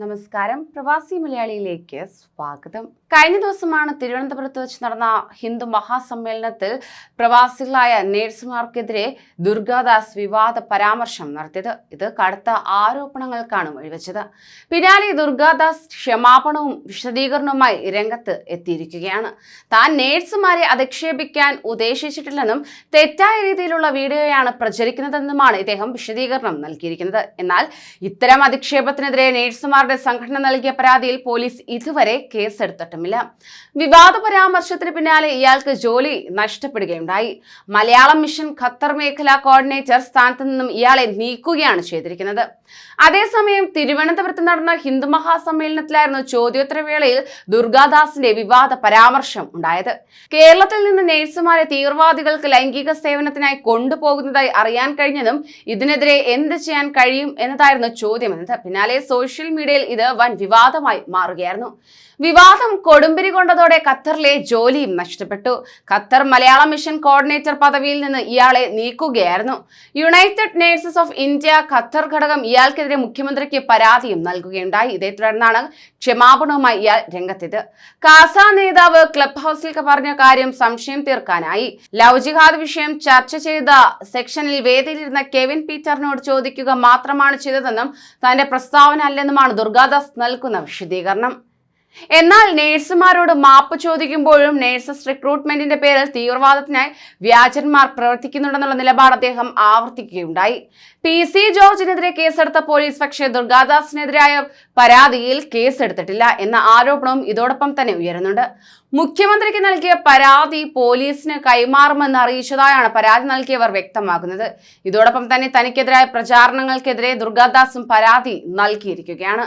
നമസ്കാരം. പ്രവാസി മലയാളിയിലേക്ക് സ്വാഗതം. കഴിഞ്ഞ ദിവസമാണ് തിരുവനന്തപുരത്ത് വെച്ച് നടന്ന ഹിന്ദു മഹാസമ്മേളനത്തിൽ പ്രവാസികളായ നേഴ്സുമാർക്കെതിരെ ദുർഗാദാസ് വിവാദ പരാമർശം നടത്തിയത്. ഇത് കടുത്ത ആരോപണങ്ങൾക്കാണ് വഴിവെച്ചത്. പിന്നാലെ ദുർഗാദാസ് ക്ഷമാപണവും വിശദീകരണവുമായി രംഗത്ത് എത്തിയിരിക്കുകയാണ്. താൻ നേഴ്സുമാരെ അധിക്ഷേപിക്കാൻ ഉദ്ദേശിച്ചിട്ടില്ലെന്നും തെറ്റായ രീതിയിലുള്ള വീഡിയോയാണ് പ്രചരിക്കുന്നതെന്നുമാണ് ഇദ്ദേഹം വിശദീകരണം നൽകിയിരിക്കുന്നത്. എന്നാൽ ഇത്തരം അധിക്ഷേപത്തിനെതിരെ നേഴ്സുമാരുടെ സംഘടന നൽകിയ പരാതിയിൽ പോലീസ് ഇതുവരെ കേസെടുത്തിട്ടുമില്ല. വിവാദ പരാമർശത്തിന് പിന്നാലെ ഇയാൾക്ക് ജോലി നഷ്ടപ്പെടുകയുണ്ടായി. മലയാളം മിഷൻ ഖത്തർ മേഖലാ കോർഡിനേറ്റർ സ്ഥാനത്ത് നിന്നും ഇയാളെ നീക്കുകയാണ് ചെയ്തിരിക്കുന്നത്. അതേസമയം തിരുവനന്തപുരത്ത് നടന്ന ഹിന്ദു മഹാസമ്മേളനത്തിലായിരുന്നു ചോദ്യോത്തരവേളയിൽ ദുർഗാദാസിന്റെ വിവാദ പരാമർശം ഉണ്ടായത്. കേരളത്തിൽ നിന്ന് നേഴ്സുമാരെ തീവ്രവാദികൾക്ക് ലൈംഗിക സേവനത്തിനായി കൊണ്ടുപോകുന്നതായി അറിയാൻ കഴിഞ്ഞതും ഇതിനെതിരെ എന്ത് ചെയ്യാൻ കഴിയും എന്നതായിരുന്നു ചോദ്യം എന്നത് പിന്നാലെ സോഷ്യൽ മീഡിയയിൽ ഇത് വൻ വിവാദമായി മാറുകയായിരുന്നു. വിവാദം കൊടുമ്പിരി കൊണ്ടതോടെ ഖത്തറിലെ ജോലിയും നഷ്ടപ്പെട്ടു. ഖത്തർ മലയാള മിഷൻ കോർഡിനേറ്റർ പദവിയിൽ നിന്ന് ഇയാളെ നീക്കുകയായിരുന്നു. United Nurses of India Qatar ഘടകം ഇയാൾക്കെതിരെ മുഖ്യമന്ത്രിക്ക് പരാതിയും നൽകുകയുണ്ടായി. ഇതേ തുടർന്നാണ് ക്ഷമാപണവുമായി ഇയാൾ രംഗത്തെത് കാസ നേതാവ് ക്ലബ് ഹൗസിൽ പറഞ്ഞ കാര്യം സംശയം തീർക്കാനായി. ലവ് ജിഹാദ് വിഷയം ചർച്ച ചെയ്ത സെക്ഷനിൽ വേദിയിലിരുന്ന കെവിൻ പീറ്ററിനോട് ചോദിക്കുക മാത്രമാണ് ചെയ്തതെന്നും തന്റെ പ്രസ്താവന അല്ലെന്നുമാണ് ദുർഗാദാസ് നൽകുന്ന വിശദീകരണം. എന്നാൽ നേഴ്സുമാരോട് മാപ്പ് ചോദിക്കുമ്പോഴും നേഴ്സസ് റിക്രൂട്ട്മെന്റിന്റെ പേരിൽ തീവ്രവാദത്തിനായി വ്യാജന്മാർ പ്രവർത്തിക്കുന്നുണ്ടെന്നുള്ള നിലപാട് അദ്ദേഹം ആവർത്തിക്കുകയുണ്ടായി. പി സി ജോർജിനെതിരെ കേസെടുത്ത പോലീസ് പക്ഷേ ദുർഗാദാസിനെതിരായ പരാതിയിൽ കേസെടുത്തിട്ടില്ല എന്ന ആരോപണവും ഇതോടൊപ്പം തന്നെ ഉയരുന്നുണ്ട്. മുഖ്യമന്ത്രിക്ക് നൽകിയ പരാതി പോലീസിന് കൈമാറുമെന്ന് അറിയിച്ചതായാണ് പരാതി നൽകിയവർ വ്യക്തമാക്കുന്നത്. ഇതോടൊപ്പം തന്നെ തനിക്കെതിരായ പ്രചാരണങ്ങൾക്കെതിരെ ദുർഗാദാസും പരാതി നൽകിയിരിക്കുകയാണ്.